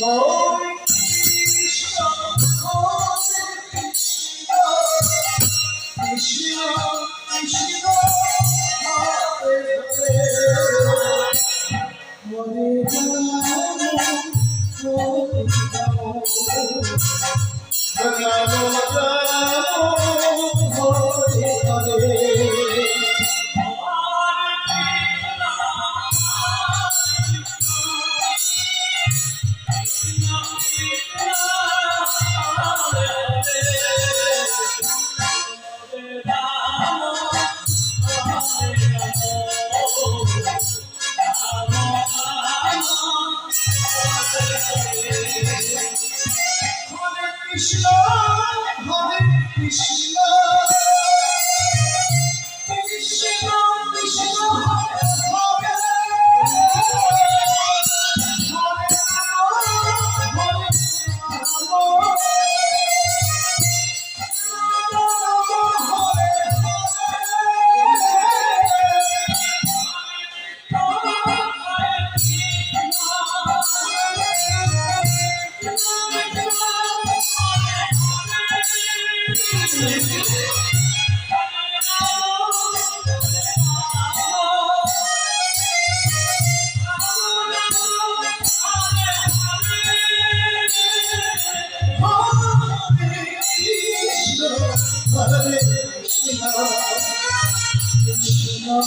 Só Krishna হরে Krishna. Oh,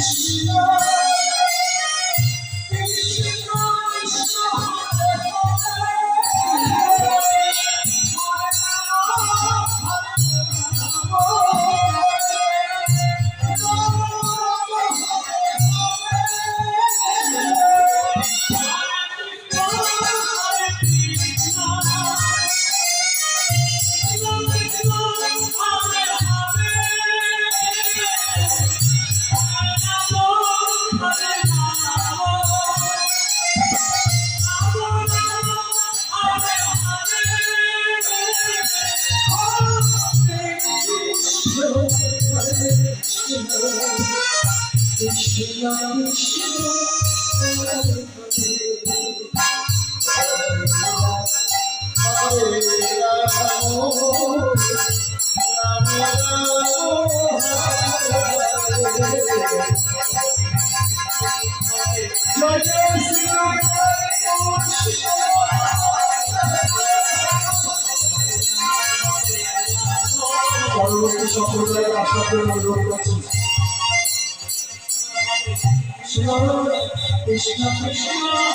peace. পরবর্তী সম্প্রদায়ের আপনাদের অনুরোধ করছি Krishna, Krishna, Krishna,